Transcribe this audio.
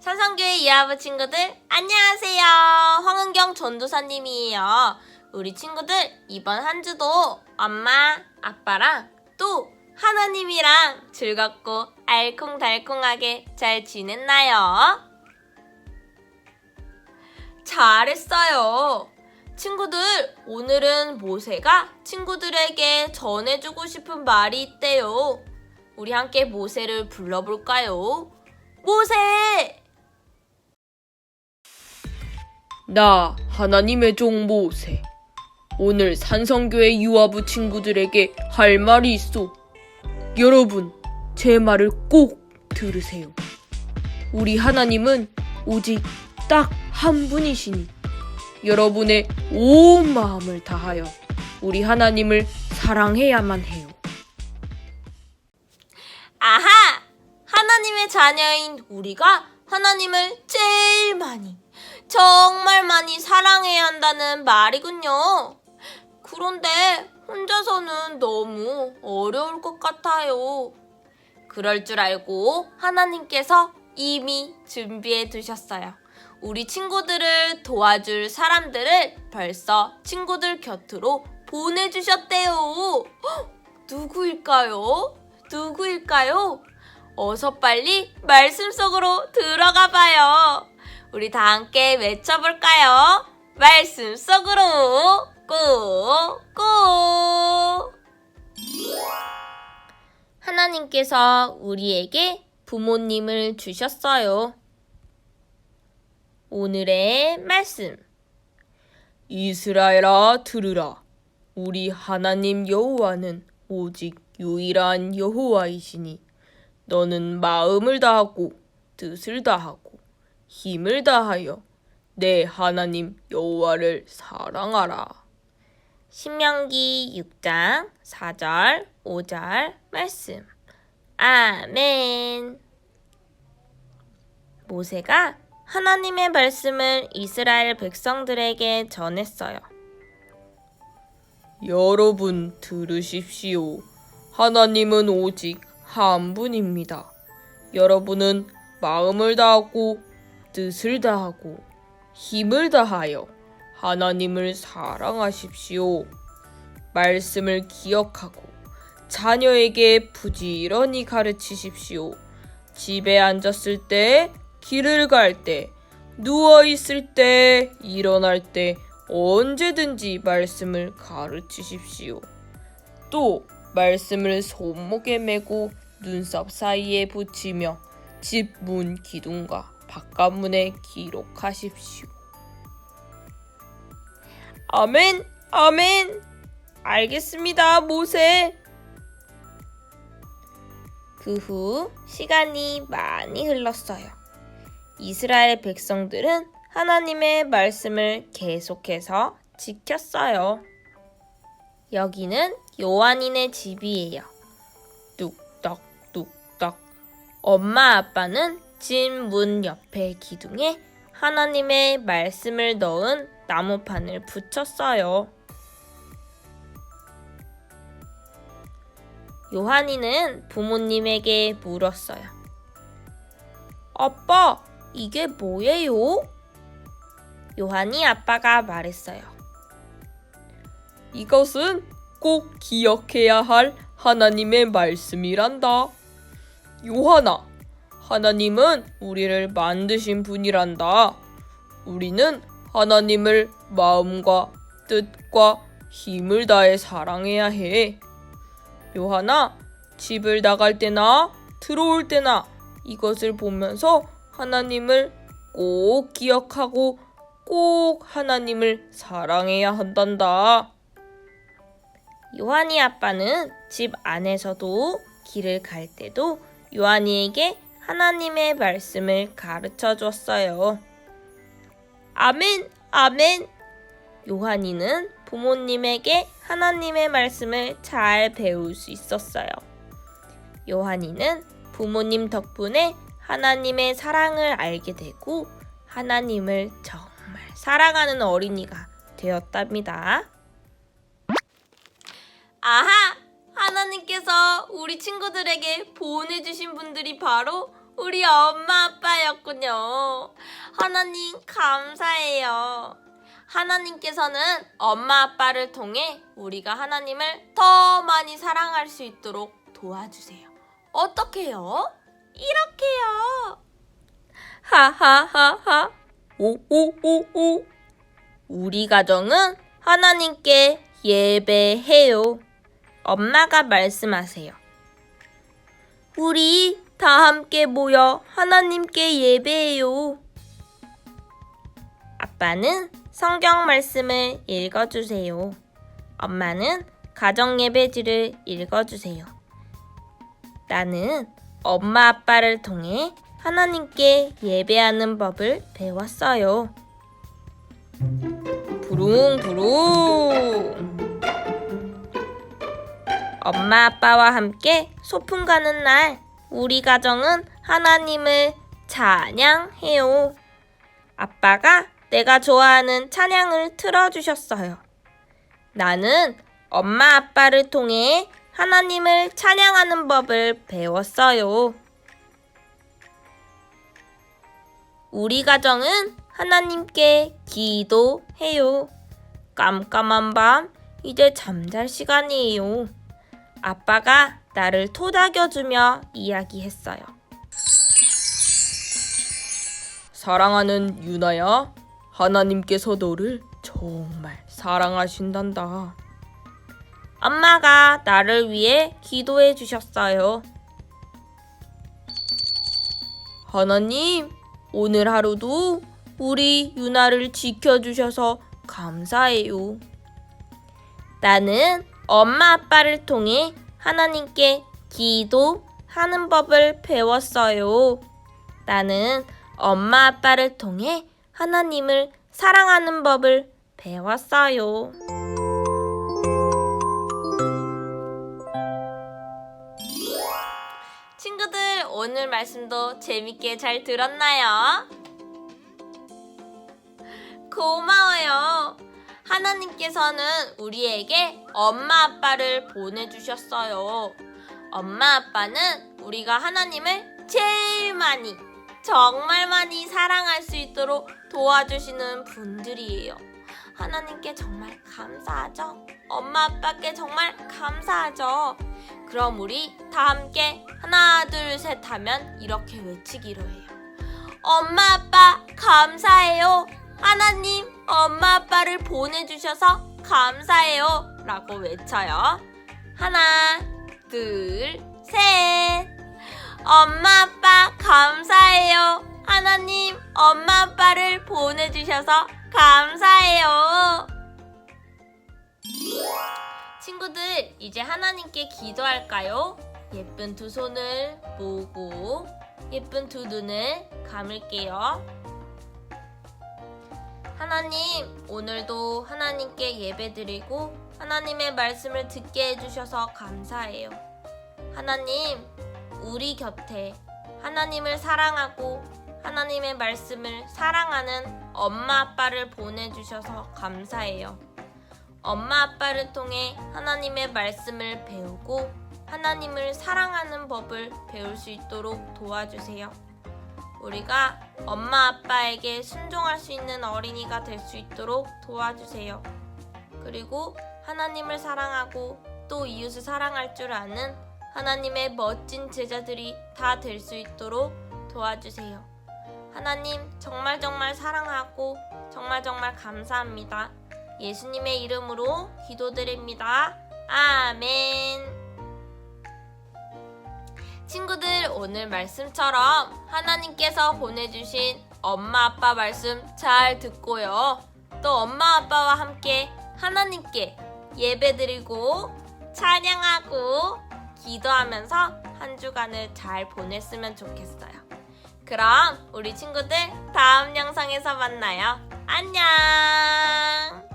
산성교회 이하부 친구들 안녕하세요. 황은경 전도사님이에요. 우리 친구들 이번 한 주도 엄마, 아빠랑 또 하나님이랑 즐겁고 알콩달콩하게 잘 지냈나요? 잘했어요. 친구들, 오늘은 모세가 친구들에게 전해주고 싶은 말이 있대요. 우리 함께 모세를 불러볼까요? 모세! 나 하나님의 종 모세. 오늘 산성교회 유아부 친구들에게 할 말이 있어. 여러분, 제 말을 꼭 들으세요. 우리 하나님은 오직 딱 한 분이시니 여러분의 온 마음을 다하여 우리 하나님을 사랑해야만 해요. 아하! 하나님의 자녀인 우리가 하나님을 제일 많이, 정말 많이 사랑해야 한다는 말이군요. 그런데 혼자서는 너무 어려울 것 같아요. 그럴 줄 알고 하나님께서 이미 준비해 두셨어요. 우리 친구들을 도와줄 사람들을 벌써 친구들 곁으로 보내주셨대요. 헉, 누구일까요? 누구일까요? 어서 빨리 말씀 속으로 들어가 봐요. 우리 다 함께 외쳐볼까요? 말씀 속으로 꾹꾹. 하나님께서 우리에게 부모님을 주셨어요. 오늘의 말씀. 이스라엘아 들으라. 우리 하나님 여호와는 오직 유일한 여호와이시니 너는 마음을 다하고 뜻을 다하고 힘을 다하여 내 하나님 여호와를 사랑하라. 신명기 6장 4절, 5절 말씀. 아멘. 모세가 하나님의 말씀을 이스라엘 백성들에게 전했어요. 여러분 들으십시오. 하나님은 오직 한 분입니다. 여러분은 마음을 다하고 뜻을 다하고 힘을 다하여 하나님을 사랑하십시오. 말씀을 기억하고 자녀에게 부지런히 가르치십시오. 집에 앉았을 때, 길을 갈 때, 누워 있을 때, 일어날 때 언제든지 말씀을 가르치십시오. 또 말씀을 손목에 메고 눈썹 사이에 붙이며 집 문 기둥과 바깥문에 기록하십시오. 아멘, 아멘. 알겠습니다, 모세. 그 후 시간이 많이 흘렀어요. 이스라엘 백성들은 하나님의 말씀을 계속해서 지켰어요. 여기는 요한이네 집이에요. 뚝딱, 뚝딱. 엄마 아빠는 집문 옆에 기둥에 하나님의 말씀을 넣은 나무판을 붙였어요. 요한이는 부모님에게 물었어요. 아빠, 이게 뭐예요? 요한이 아빠가 말했어요. 이것은 꼭 기억해야 할 하나님의 말씀이란다. 요하나, 하나님은 우리를 만드신 분이란다. 우리는 하나님을 마음과 뜻과 힘을 다해 사랑해야 해. 요하나, 집을 나갈 때나 들어올 때나 이것을 보면서 하나님을 꼭 기억하고 꼭 하나님을 사랑해야 한단다. 요한이 아빠는 집 안에서도 길을 갈 때도 요한이에게 하나님의 말씀을 가르쳐 줬어요. 아멘, 아멘. 요한이는 부모님에게 하나님의 말씀을 잘 배울 수 있었어요. 요한이는 부모님 덕분에 하나님의 사랑을 알게 되고 하나님을 정말 사랑하는 어린이가 되었답니다. 아하! 하나님께서 우리 친구들에게 보내주신 분들이 바로 우리 엄마 아빠였군요. 하나님 감사해요. 하나님께서는 엄마 아빠를 통해 우리가 하나님을 더 많이 사랑할 수 있도록 도와주세요. 어떻게 요? 이렇게요. 하하하하. 오오오오. 우리 가정은 하나님께 예배해요. 엄마가 말씀하세요. 우리 다 함께 모여 하나님께 예배해요. 아빠는 성경 말씀을 읽어주세요. 엄마는 가정 예배지를 읽어주세요. 나는 엄마 아빠를 통해 하나님께 예배하는 법을 배웠어요. 부릉부릉. 엄마 아빠와 함께 소풍 가는 날, 우리 가정은 하나님을 찬양해요. 아빠가 내가 좋아하는 찬양을 틀어주셨어요. 나는 엄마 아빠를 통해 하나님을 찬양하는 법을 배웠어요. 우리 가정은 하나님께 기도해요. 깜깜한 밤, 이제 잠잘 시간이에요. 아빠가 나를 토닥여주며 이야기했어요. 사랑하는 유나야, 하나님께서 너를 정말 사랑하신단다. 엄마가 나를 위해 기도해 주셨어요. 하나님, 오늘 하루도 우리 유나를 지켜주셔서 감사해요. 나는 엄마 아빠를 통해 하나님께 기도하는 법을 배웠어요. 나는 엄마 아빠를 통해 하나님을 사랑하는 법을 배웠어요. 친구들, 오늘 말씀도 재밌게 잘 들었나요? 고마워요. 하나님께서는 우리에게 엄마 아빠를 보내주셨어요. 엄마 아빠는 우리가 하나님을 제일 많이, 정말 많이 사랑할 수 있도록 도와주시는 분들이에요. 하나님께 정말 감사하죠? 엄마 아빠께 정말 감사하죠? 그럼 우리 다 함께 하나, 둘, 셋 하면 이렇게 외치기로 해요. 엄마 아빠 감사해요. 하나님 엄마 아빠를 보내주셔서 감사해요. 라고 외쳐요. 하나, 둘, 셋. 엄마 아빠 감사해요. 하나님 엄마 아빠를 보내주셔서 감사해요. 친구들, 이제 하나님께 기도할까요? 예쁜 두 손을 모으고 예쁜 두 눈을 감을게요. 하나님, 오늘도 하나님께 예배드리고 하나님의 말씀을 듣게 해주셔서 감사해요. 하나님, 우리 곁에 하나님을 사랑하고 하나님의 말씀을 사랑하는 엄마 아빠를 보내주셔서 감사해요. 엄마 아빠를 통해 하나님의 말씀을 배우고 하나님을 사랑하는 법을 배울 수 있도록 도와주세요. 우리가 엄마 아빠에게 순종할 수 있는 어린이가 될 수 있도록 도와주세요. 그리고 하나님을 사랑하고 또 이웃을 사랑할 줄 아는 하나님의 멋진 제자들이 다 될 수 있도록 도와주세요. 하나님 정말 정말 사랑하고 정말 정말 감사합니다. 예수님의 이름으로 기도드립니다. 아멘. 친구들 오늘 말씀처럼 하나님께서 보내주신 엄마 아빠 말씀 잘 듣고요. 또 엄마 아빠와 함께 하나님께 예배드리고 찬양하고 기도하면서 한 주간을 잘 보냈으면 좋겠어요. 그럼 우리 친구들 다음 영상에서 만나요. 안녕!